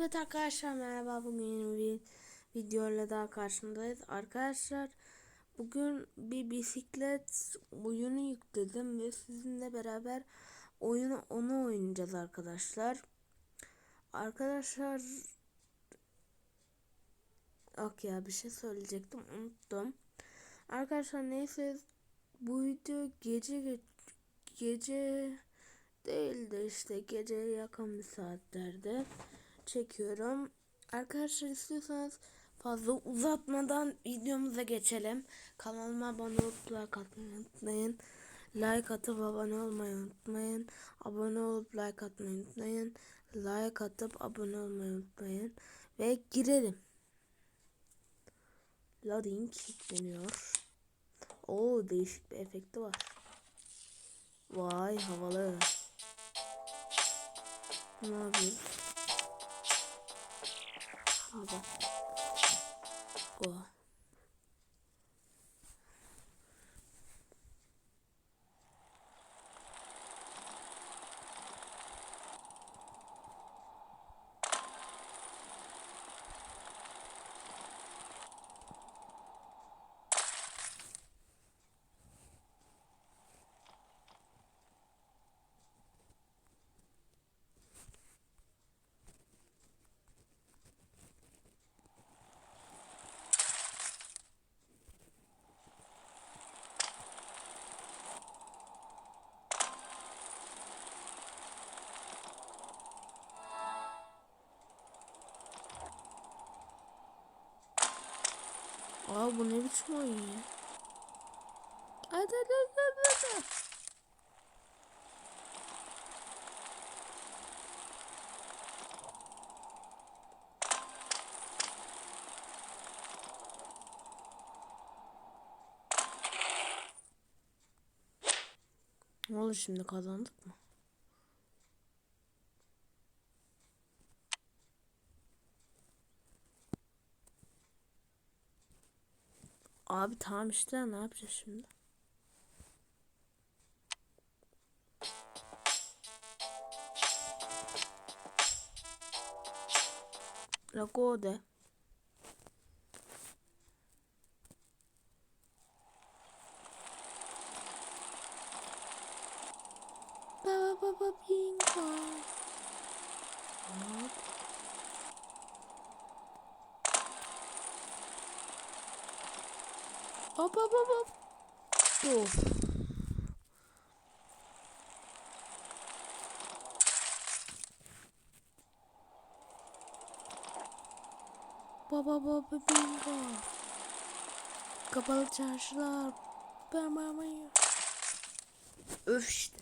Evet arkadaşlar merhaba bugün yeni bir videoyla daha karşınızdayız. Arkadaşlar bugün bir bisiklet oyunu yükledim ve sizinle beraber oyunu onu oynayacağız arkadaşlar. Arkadaşlar Ok ya bir şey söyleyecektim unuttum. Arkadaşlar neyse bu video gece ge gece değildi işte gece yakın bir saatlerde çekiyorum. Arkadaşlar istiyorsanız fazla uzatmadan videomuza geçelim. Kanalıma abone olup like atmayı unutmayın. Like atıp abone olmayı unutmayın. Abone olup like atmayı unutmayın. Like atıp abone olmayı unutmayın. Ve girelim. Loading yükleniyor. Oo değişik bir efekti var. Vay havalı. Ne yapıyoruz? Hadi. Oh. Aa bu ne biçim oyun ya? Hadi hadi hadi hadi. Ne oldu şimdi kazandık mı? Abi tamam işte ne yapacağız şimdi? Lagode. Baba baba bingo. Hop. Hop hop hop hop. Of. Baba baba bingo. Kapalı çarşılar. Ben mamayı. Öf işte.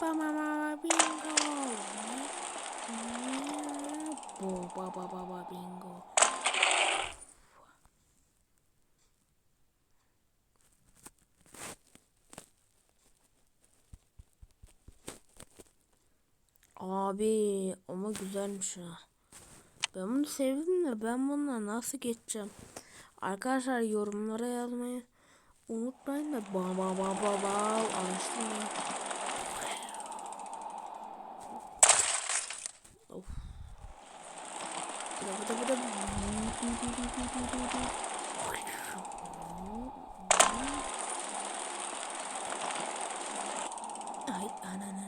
Baba baba bingo. Bo baba baba bingo. Abi ama güzelmiş ha. Ben bunu sevdim de ben bununla nasıl geçeceğim? Arkadaşlar yorumlara yazmayı unutmayın da ba ba ba ba ba anlaştım ya. Of. Bıda bıda bıda. Ay ananı.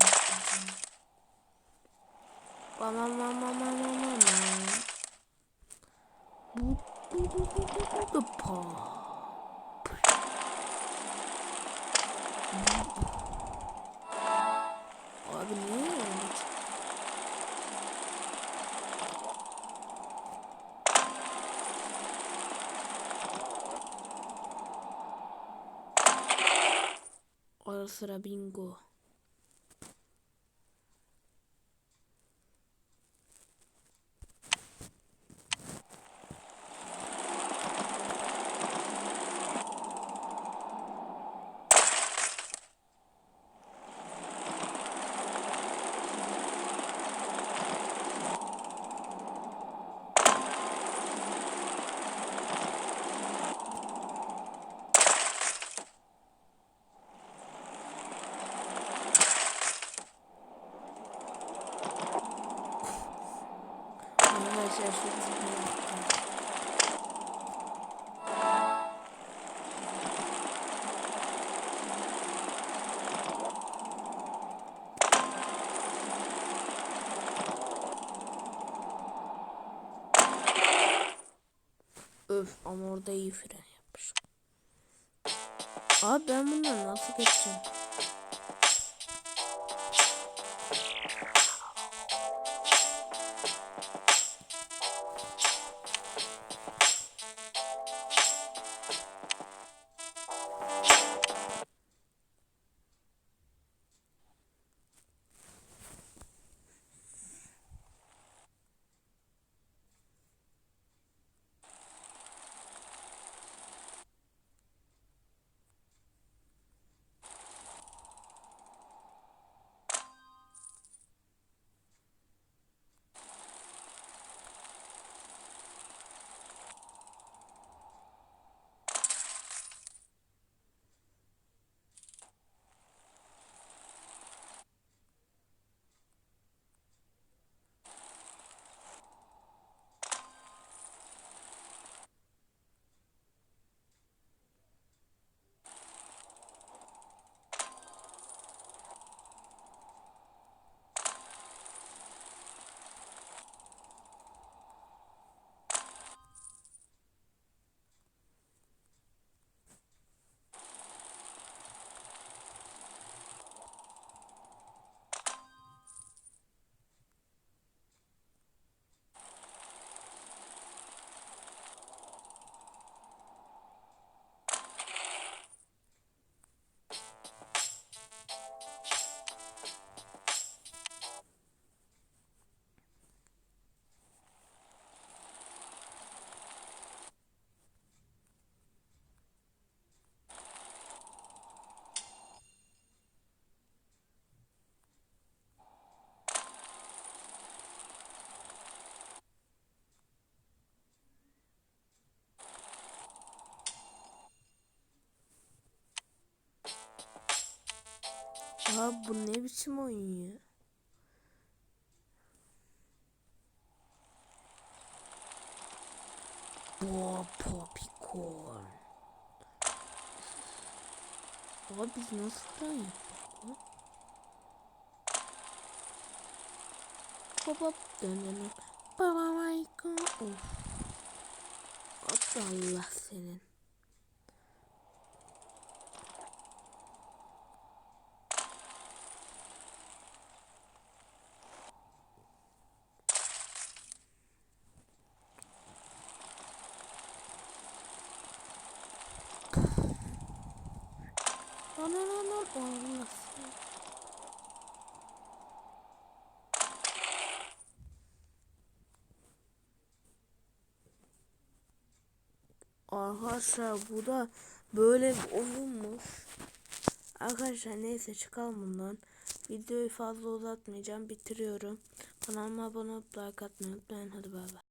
Mama mama mama mama. Bu bu bu bu bu bu bu pa. Abi 吃了苹果。Öf ama orada iyi fren yapmış. Abi ben bundan nasıl geçeceğim? Abi bu ne biçim oyun ya? Boğa popcorn. Abi biz nasıl fren yaptık? Hop hop dön. Baba Michael. Of. Allah senin. Ana ana ana Allah senin. Arkadaşlar bu da böyle bir oyunmuş. Arkadaşlar neyse çıkalım bundan. Videoyu fazla uzatmayacağım. Bitiriyorum. Kanalıma abone olup like atmayı unutmayın. Hadi bay bay.